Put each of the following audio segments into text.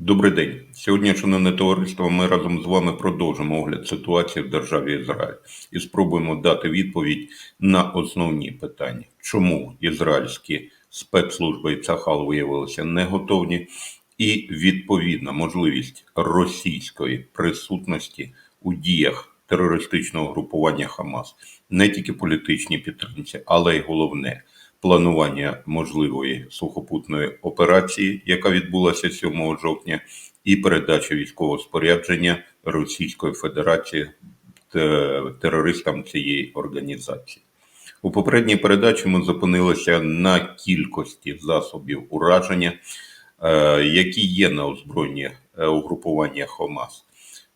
Добрий день. Сьогодні, шановне товариство, ми разом з вами продовжимо огляд ситуації в державі Ізраїль і спробуємо дати відповідь на основні питання, чому ізраїльські спецслужби і Цахал виявилися не готові, і відповідна можливість російської присутності у діях терористичного групування Хамас, не тільки політичній підтримці, але й головне планування можливої сухопутної операції, яка відбулася 7 жовтня, і передача військового спорядження Російської Федерації терористам цієї організації. У попередній передачі ми зупинилися на кількості засобів ураження, е, які є на озброєнні е, угрупування Хамас.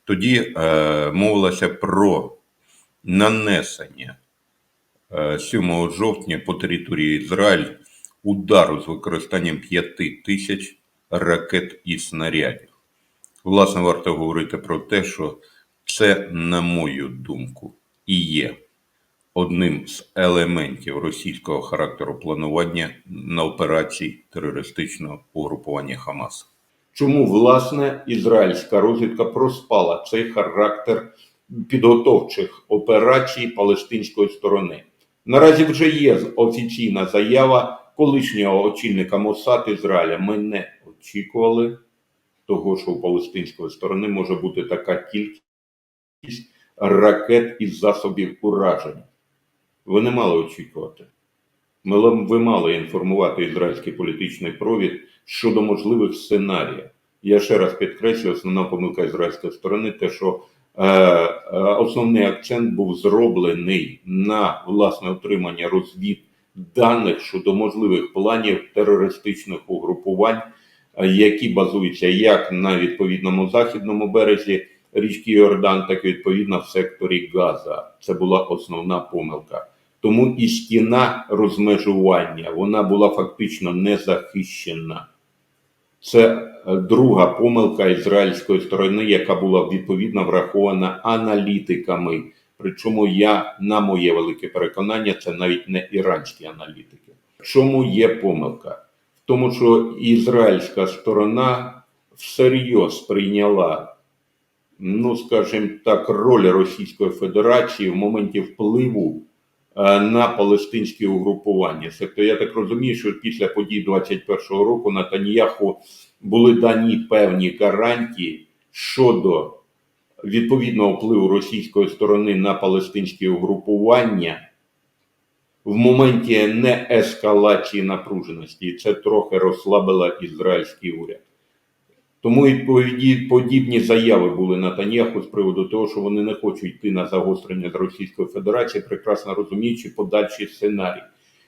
Тоді е, мовилося про нанесення 7 жовтня по території Ізраїль удару з використанням 5 тисяч ракет і снарядів. Власне, варто говорити про те, що це, на мою думку, і є одним з елементів російського характеру планування на операції терористичного угрупування Хамас. Чому власне ізраїльська розвідка проспала цей характер підготовчих операцій палестинської сторони? Наразі вже є офіційна заява колишнього очільника Моссад Ізраїля. Ми не очікували того, що у палестинської сторони може бути така кількість ракет і засобів ураження. Ви не мали очікувати. Ви мали інформувати ізраїльський політичний провід щодо можливих сценаріїв. Я ще раз підкреслюю, основна помилка ізраїльської сторони, те, що основний акцент був зроблений на власне отримання розвід даних щодо можливих планів терористичних угрупувань, е, які базуються як на відповідному західному березі річки Йордан, так і відповідно в секторі Газа. Це була основна помилка. Тому і стіна розмежування вона була фактично не захищена. Це е, друга помилка ізраїльської сторони, яка була відповідно врахована аналітиками. Причому я, на моє велике переконання, це навіть не іранські аналітики. Чому є помилка? В тому, що ізраїльська сторона всерйоз прийняла, ну скажімо так, роль Російської Федерації в моменті впливу на палестинські угрупування. Тобто я так розумію, що після подій 21-го року Натаніяху були дані певні гарантії щодо відповідного впливу російської сторони на палестинські угрупування в моменті не ескалації напруженості, і це трохи розслабило ізраїльський уряд. Тому відповіді подібні заяви були на Натаньяху з приводу того, що вони не хочуть йти на загострення з Російською Федерацією, прекрасно розуміючи подальші сценарії.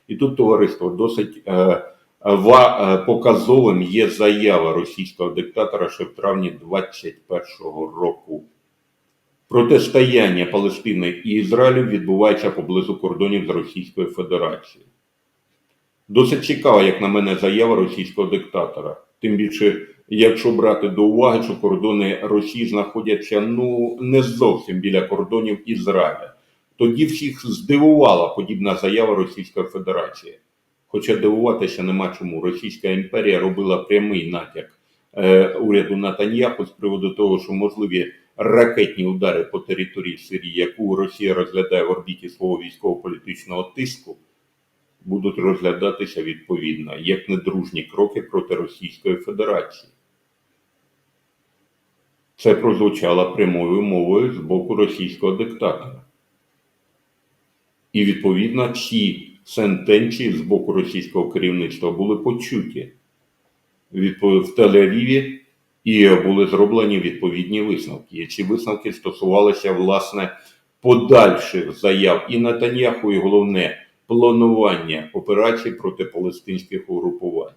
І тут товариство досить е, ва, е, показовим є заява російського диктатора ще в травні 21-го року. Протистояння Палестини і Ізраїлю відбувається поблизу кордонів з Російською Федерацією. Досить цікава, як на мене, заява російського диктатора. Тим більше, якщо брати до уваги, що кордони Росії знаходяться ну не зовсім біля кордонів Ізраїля. Тоді всіх здивувала подібна заява Російської Федерації. Хоча дивуватися нема чому. Російська імперія робила прямий натяк е, уряду Натаньяху з приводу того, що можливі ракетні удари по території Сирії, яку Росія розглядає в орбіті свого військово-політичного тиску, будуть розглядатися відповідно як недружні кроки проти Російської Федерації. Це прозвучало прямою мовою з боку російського диктатора. І відповідно ці сентенції з боку російського керівництва були почуті в Тель-Авіві і були зроблені відповідні висновки. І ці висновки стосувалися власне подальших заяв і Натаньяху, і головне планування операцій проти палестинських угрупувань.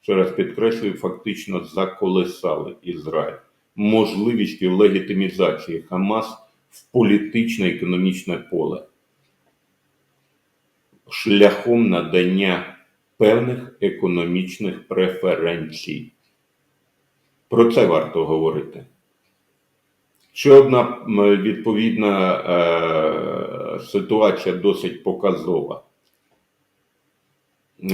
Ще раз підкреслюю, фактично заколесали Ізраїль можливістю легітимізації Хамас в політичне економічне поле шляхом надання певних економічних преференцій. Про це варто говорити. Ще одна відповідна е, ситуація досить показова,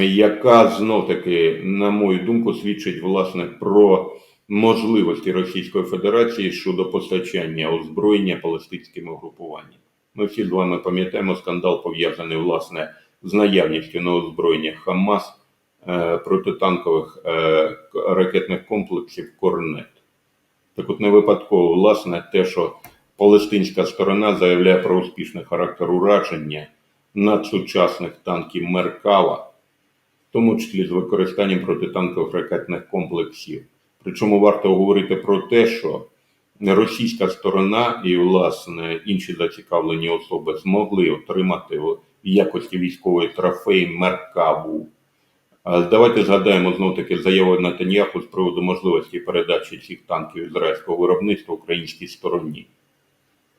яка знов таки, на мою думку, свідчить власне про можливості Російської Федерації щодо постачання озброєння палестинським угрупуванням. Ми всі з вами пам'ятаємо скандал пов'язаний власне з наявністю на озброєння Хамас е, протитанкових е, ракетних комплексів Корнет. Так от не випадково, власне, те, що палестинська сторона заявляє про успішний характер ураження надсучасних танків Меркава, в тому числі з використанням протитанкових ракетних комплексів. Причому варто говорити про те, що російська сторона і, власне, інші зацікавлені особи змогли отримати в якості військової трофеї Меркаву. Давайте згадаємо знов таки заяву Натаньяху з приводу можливості передачі цих танків ізраїльського виробництва українській стороні.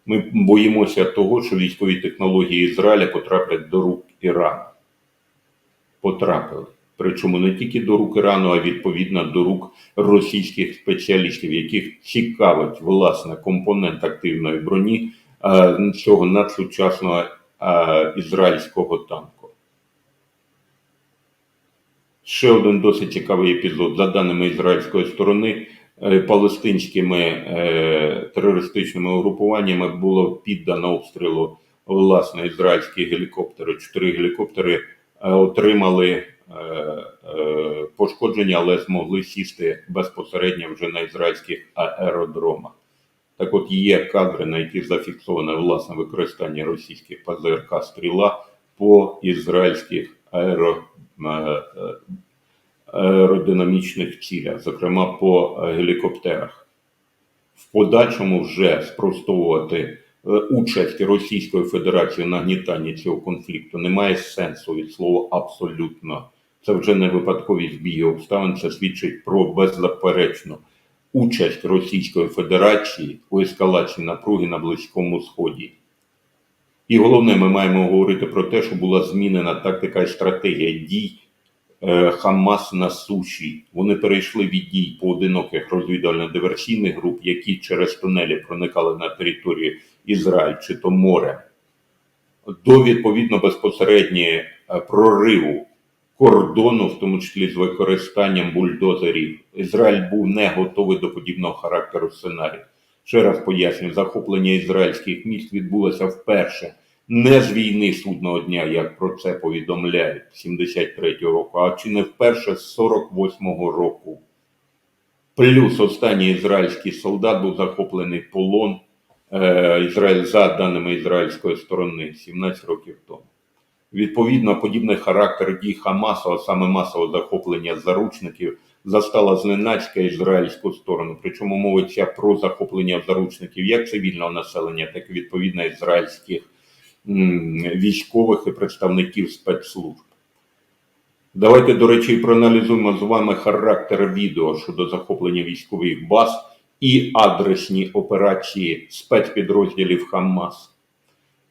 Ми боїмося того, що військові технології Ізраїля потраплять до рук Ірану. Потрапили. Причому не тільки до рук Ірану, а відповідно до рук російських спеціалістів, яких цікавить власне компонент активної броні е, цього надсучасного е, ізраїльського танку. Ще один досить цікавий епізод. За даними ізраїльської сторони, е, палестинськими е, терористичними угрупуваннями було піддано обстрілу власне ізраїльські гелікоптери. Чотири гелікоптери е, отримали е, е, пошкодження, але змогли сісти безпосередньо вже на ізраїльських аеродромах. Так от є кадри, на яких зафіксоване власне використання російських ПЗРК стріла по ізраїльських аеро, е, аеродинамічних цілях, зокрема по гелікоптерах. В подальшому вже спростовувати участь Російської Федерації в нагнітанні цього конфлікту немає сенсу від слова абсолютно. Це вже не випадкові збіги обставин, це свідчить про беззаперечну участь Російської Федерації у ескалації напруги на Близькому Сході. І головне, ми маємо говорити про те, що була змінена тактика і стратегія дій е, Хамас на суші. Вони перейшли від дій поодиноких розвідувально-диверсійних груп, які через тунелі проникали на територію Ізраїль чи то море, до відповідно безпосередньої е, прориву кордону, в тому числі з використанням бульдозерів. Ізраїль був не готовий до подібного характеру сценарію. Ще раз пояснюю, захоплення ізраїльських міст відбулося вперше не з війни судного дня, як про це повідомляють 73-го року, а чи не вперше з 48-го року. Плюс останній ізраїльський солдат був захоплений полон е, Ізраїль, за даними ізраїльської сторони 17 років тому. Відповідно, подібний характер дій Хамасу, а саме масове захоплення заручників, застала зненацька ізраїльську сторону. Причому мовиться про захоплення заручників як цивільного населення, так і відповідно ізраїльських військових і представників спецслужб. Давайте, до речі, проаналізуємо з вами характер відео щодо захоплення військових баз і адресні операції спецпідрозділів Хамас.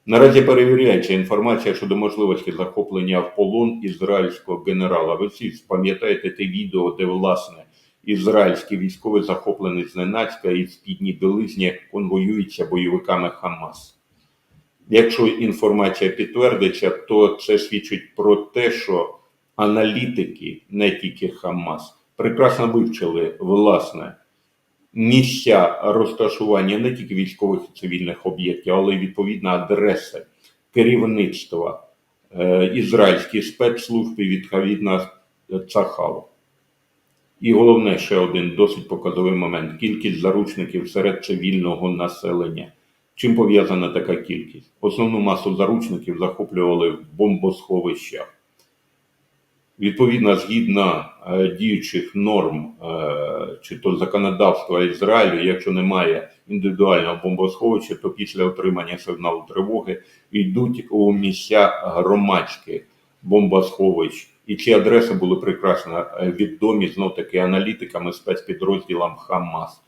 Наразі перевіряється інформація щодо можливості захоплення в полон ізраїльського генерала. Ви всі пам'ятаєте те відео, де власне ізраїльські військові захоплені зненацька і в спідній білизні конвоюються бойовиками Хамас. Якщо інформація підтвердиться, то це свідчить про те, що аналітики, не тільки Хамас, прекрасно вивчили власне місця розташування не тільки військових і цивільних об'єктів, але й відповідно адреси керівництва е, ізраїльських спецслужб і відповідно Цахалу. І головне ще один досить показовий момент: кількість заручників серед цивільного населення. Чим пов'язана така кількість? Основну масу заручників захоплювали в бомбосховищах. Відповідно, згідно е, діючих норм е, чи то законодавства Ізраїлю, якщо немає індивідуального бомбосховища, то після отримання сигналу тривоги йдуть у місця громадських бомбосховищ. І ці адреси були прекрасно е, відомі знов таки аналітиками спецпідрозділам Хамас.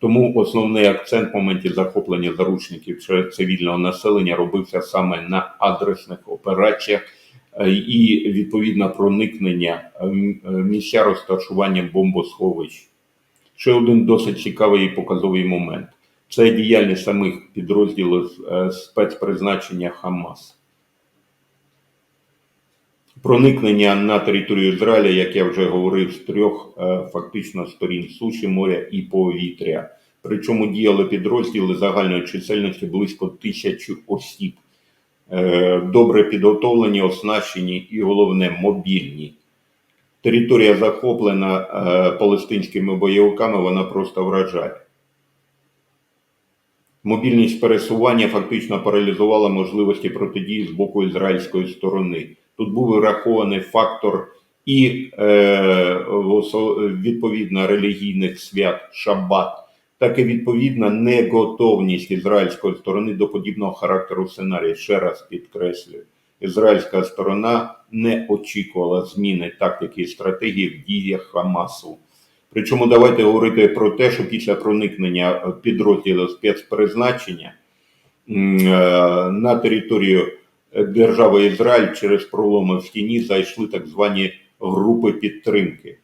Тому основний акцент в моменті захоплення заручників цивільного населення робився саме на адресних операціях і відповідно проникнення е, е, місця розташування бомбосховищ. Ще один досить цікавий і показовий момент це діяльність самих підрозділів е, спецпризначення Хамас. Проникнення на територію Ізраїля, як я вже говорив, з трьох е, фактично сторін суші, моря і повітря. Причому діяли підрозділи загальної чисельності близько тисячі осіб. Е, Добре підготовлені, оснащені і головне мобільні. Територія захоплена е, палестинськими бойовиками, вона просто вражає. Мобільність пересування фактично паралізувала можливості протидії з боку ізраїльської сторони. Тут був врахований фактор і е, відповідно релігійних свят Шаббат, так і відповідна неготовність ізраїльської сторони до подібного характеру сценарію. Ще раз підкреслюю, ізраїльська сторона не очікувала зміни тактики і стратегії в діях Хамасу. Причому давайте говорити про те, що після проникнення підрозділів спецпризначення е, на територію держави Ізраїль через проломи в стіні зайшли так звані групи підтримки.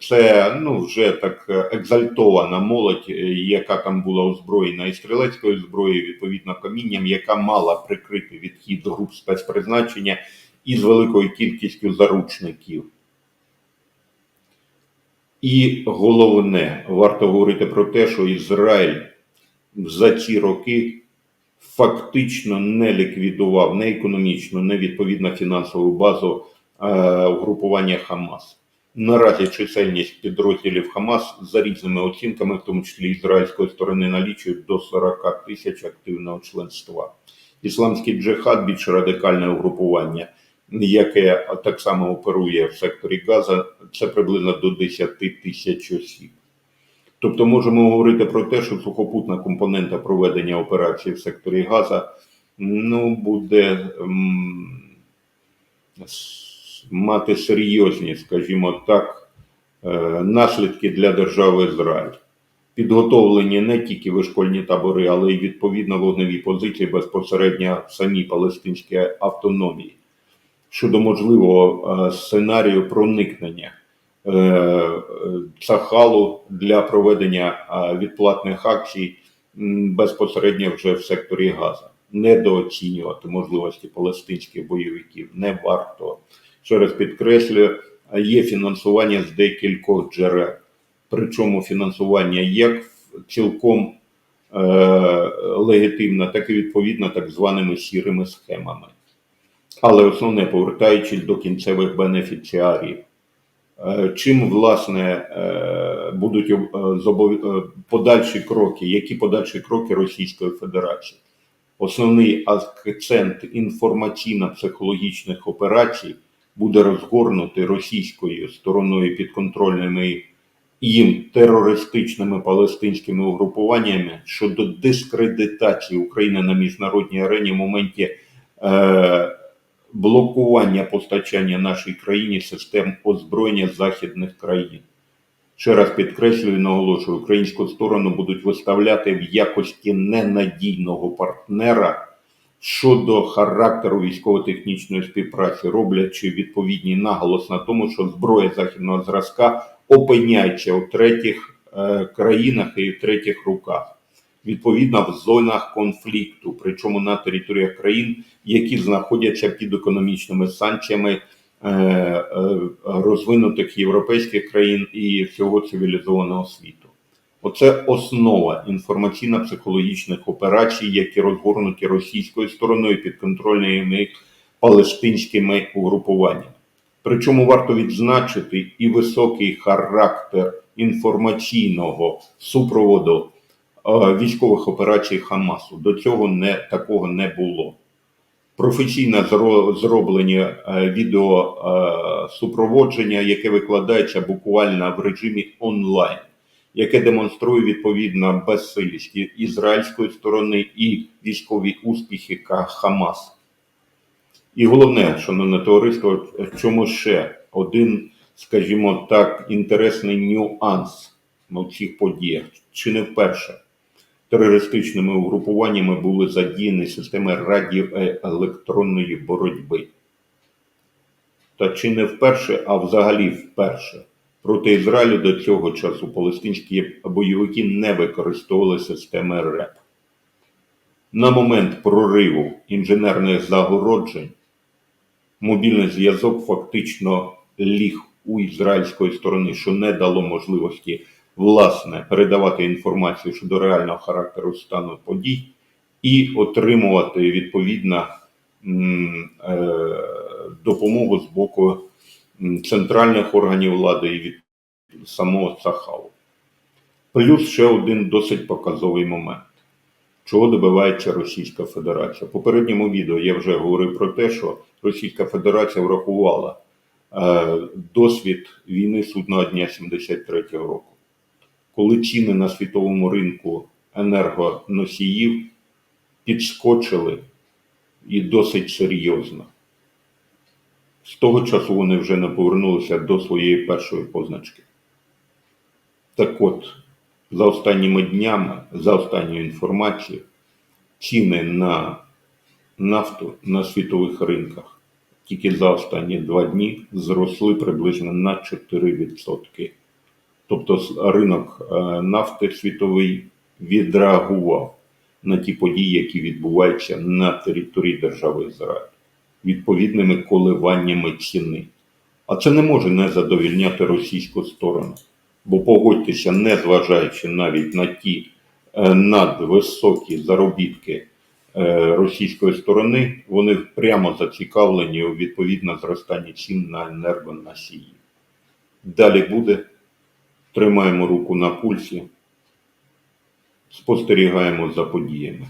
Це ну, вже так екзальтована молодь, е, яка там була озброєна і стрілецькою зброєю, відповідно камінням, яка мала прикрити відхід груп спецпризначення із великою кількістю заручників. І головне, варто говорити про те, що Ізраїль за ці роки фактично не ліквідував не економічну, не відповідно фінансову базу е, угрупування Хамас. Наразі чисельність підрозділів Хамас за різними оцінками, в тому числі ізраїльської сторони, налічують до 40 тисяч активного членства. Ісламський джихад більш радикальне угрупування, яке так само оперує в секторі Газа, це приблизно до 10 тисяч осіб. Тобто можемо говорити про те, що сухопутна компонента проведення операції в секторі Газа ну, буде м, мати серйозні, скажімо так, е, наслідки для держави Ізраїль. Підготовлені не тільки вишкольні табори, але й відповідно вогневі позиції безпосередньо в самій палестинській автономії щодо можливого е, сценарію проникнення е, Цахалу для проведення відплатних акцій безпосередньо вже в секторі Газа. Недооцінювати можливості палестинських бойовиків не варто. Ще раз підкреслюю, є фінансування з декількох джерел. Причому фінансування як цілком е, легітимне, так і відповідно так званими сірими схемами. Але основне, повертаючись до кінцевих бенефіціарів, Е, чим власне е, будуть е, подальші кроки, які подальші кроки Російської Федерації? Основний акцент інформаційно-психологічних операцій буде розгорнутий російською стороною підконтрольними їм терористичними палестинськими угрупуваннями щодо дискредитації України на міжнародній арені в моменті е, блокування постачання нашій країні систем озброєння західних країн. Ще раз підкреслюю наголошую, українську сторону будуть виставляти в якості ненадійного партнера щодо характеру військово-технічної співпраці, роблячи відповідний наголос на тому, що зброя західного зразка опиняється у третіх е, країнах і в третіх руках, відповідно в зонах конфлікту, причому на територіях країн, які знаходяться під економічними санкціями е, е, розвинутих європейських країн і всього цивілізованого світу. Оце основа інформаційно-психологічних операцій, які розгорнуті російською стороною підконтрольними палестинськими угрупуваннями. Причому варто відзначити і високий характер інформаційного супроводу е, військових операцій Хамасу. До цього не такого не було. Професійно зро- зроблені е, відео е, супроводження, яке викладається буквально в режимі онлайн, яке демонструє відповідно безсилість ізраїльської сторони і військові успіхи Хамас. І головне, шановне товариство, в чому ще один, скажімо так, інтересний нюанс в цих подіях, чи не вперше терористичними угрупуваннями були задіяні системи радіоелектронної боротьби. Та чи не вперше, а взагалі вперше. Проти Ізраїлю до цього часу палестинські бойовики не використовували системи РЕП. На момент прориву інженерних загороджень мобільний зв'язок фактично ліг у ізраїльської сторони, що не дало можливості власне передавати інформацію щодо реального характеру стану подій і отримувати відповідно е, допомогу з боку центральних органів влади і від самого Цахалу. Плюс ще один досить показовий момент. Чого добивається Російська Федерація? В попередньому відео я вже говорив про те, що Російська Федерація врахувала е, досвід війни судного дня 73-го року, коли ціни на світовому ринку енергоносіїв підскочили і досить серйозно. З того часу вони вже не повернулися до своєї першої позначки. Так от, за останніми днями, за останньою інформацією, ціни на нафту на світових ринках тільки за останні два дні зросли приблизно на 4%. Тобто ринок е, нафти світовий відреагував на ті події, які відбуваються на території держави Ізраїль, відповідними коливаннями ціни. А це не може не задовільняти російську сторону. Бо погодьтеся, не зважаючи навіть на ті е, надвисокі заробітки е, російської сторони, вони прямо зацікавлені у відповідно зростанні цін на енергоносії. Далі буде. Тримаємо руку на пульсі, спостерігаємо за подіями.